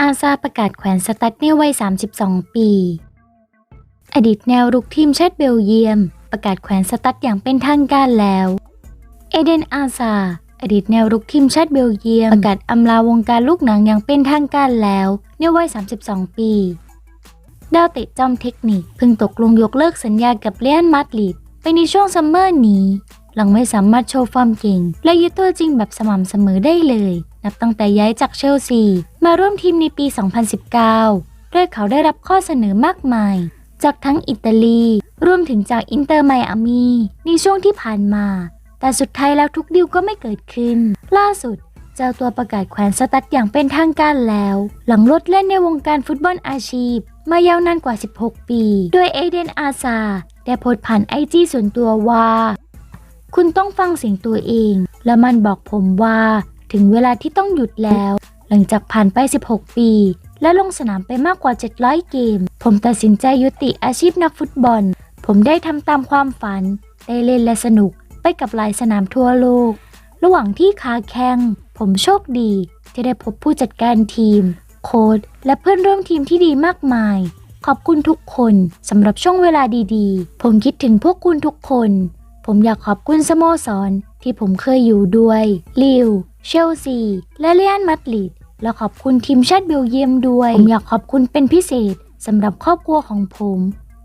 อาซาประกาศแขวนสตัดในวัย 32 ปี อดีตแนวรุกทีมชาติเบลเยียม ประกาศแขวนสตัดอย่างเป็นทางการแล้ว เอเดนอาซา อดีตแนวรุกทีมชาติเบลเยียม ประกาศอำลาวงการลูกหนังอย่างเป็นทางการแล้วในวัย 32 ปีดาวเตะจอมเทคนิคเพิ่งตกลงยกเลิกสัญญากับเลียนมาดริดไปในช่วงซัมเมอร์นี้ หลังไม่สามารถโชว์ฟอร์มเก่ง และยึดตัวจริงแบบสม่ำเสมอได้เลย นับตั้งแต่ย้ายจากเชลซี มาร่วมทีมในปี 2019โดยเขาได้รับข้อเสนอมากมาย จากทั้งอิตาลีรวมถึงจากอินเตอร์ไมอามีในช่วงที่ผ่านมา แต่สุดท้ายแล้วทุกดิวก็ไม่เกิดขึ้น ล่าสุดเจ้าตัวประกาศแขวนสตัดอย่างเป็นทางการแล้ว หลังลดเล่นในวงการฟุตบอลอาชีพ มายาวนานกว่า 16 ปี โดยเอเดนอาซาได้โพสต์ผ่านไอจีส่วนตัวว่า คุณต้องฟังเสียงตัวเอง และมันบอกผมว่าถึงเวลาที่ต้องหยุดแล้ว หลังจากผ่านไป 16 ปี และลงสนามไปมากกว่า 700 เกม ผมตัดสินใจยุติอาชีพนักฟุตบอล ผมได้ทำตามความฝัน ได้เล่นและสนุกไปกับหลายสนามทั่วโลก ระหว่างที่ขาแข่งผมโชคดี ที่ได้พบผู้จัดการทีม โค้ชและเพื่อนร่วมทีมที่ดีมากมาย ขอบคุณทุกคนสำหรับช่วงเวลาดีๆ ผมคิดถึงพวกคุณทุกคน ผมอยากขอบคุณสโมสร ที่ผมเคยอยู่ด้วยลิวเชลซี และเลียนมาดริดและขอบคุณทีมชาติเบลเยียมด้วย ผมอยากขอบคุณเป็นพิเศษสำหรับครอบครัวของผม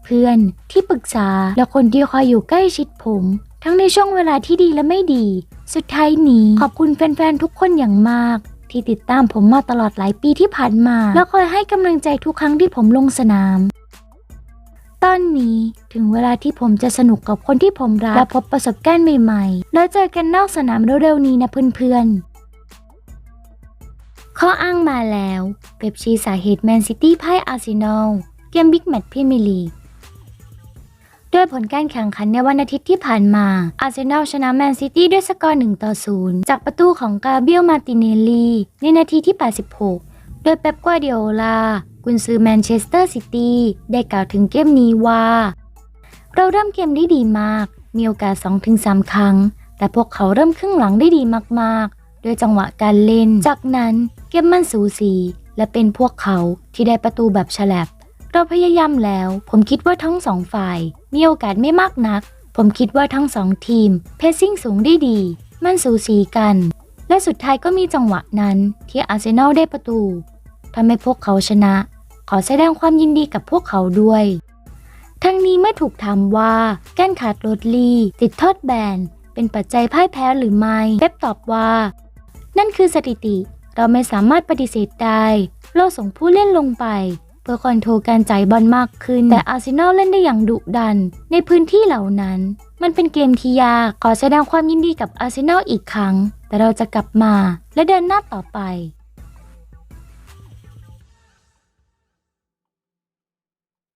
เพื่อนที่ปรึกษาและคนที่คอยอยู่ใกล้ชิดผม ทั้งในช่วงเวลาที่ดีและไม่ดี สุดท้ายนี้ขอบคุณแฟนๆทุกคนอย่างมาก ที่ติดตามผมมาตลอดหลายปีที่ผ่านมา และคอยให้กำลังใจทุกครั้งที่ผมลงสนาม ตอนนี้ถึงเวลาที่ผมจะสนุกกับคนที่ผมรัก และพบประสบการณ์ใหม่ๆ แล้วเจอกันนอกสนามเร็วๆนี้นะเพื่อนๆ ข้ออ้างมาแล้วเป๊ปชีสาเหตุแมนซิตี้พ่ายอาร์เซนอลเกมบิ๊กแมตช์พรีเมียร์ลีกด้วยผลการแข่งขันในวันอาทิตย์ที่ผ่านมา อาร์เซนอลชนะแมนซิตี้ด้วยสกอร์ 1 ต่อ 0 จากประตูของกาเบียลมาติเนลลีในนาทีที่ 86 โดยเป๊ปกัวาร์ดิโอลา กุนซือแมนเชสเตอร์ซิตี้ได้กล่าวถึงเกมนี้ว่า เราเริ่มเกมได้ดีมาก มีโอกาส 2-3 ครั้ง แต่พวกเขาเริ่มครึ่งหลังได้ดีมากๆ ด้วยจังหวะการเล่น จากนั้นเกมมันสูสี และเป็นพวกเขาที่ได้ประตูแบบฉลับ เราพยายามแล้ว ผมคิดว่าทั้งสองฝ่าย มีโอกาสไม่มากนัก ผมคิดว่าทั้งสองทีม เพสซิ่งสูงได้ดี มันสูสีกัน และสุดท้ายก็มีจังหวะนั้นที่อาร์เซนอลได้ประตูทำให้พวกเขาชนะ ขอแสดงความยินดีกับพวกเขาด้วย ทั้งนี้เมื่อถูกถามว่าแก้นขาดโรดลี ติดโทษแบน เป็นปัจจัยพ่ายแพ้หรือไม่เป๊ปตอบว่า นั่นคือสถิติ เราไม่สามารถปฏิเสธได้ เราส่งผู้เล่นลงไป เพื่อคอนโทรลการจ่ายบอลมากขึ้น แต่อาร์เซนอลเล่นได้อย่างดุดัน ในพื้นที่เหล่านั้น มันเป็นเกมที่ยากขอแสดงความยินดีกับอาร์เซนอลอีกครั้ง แต่เราจะกลับมาและเดินหน้าต่อไป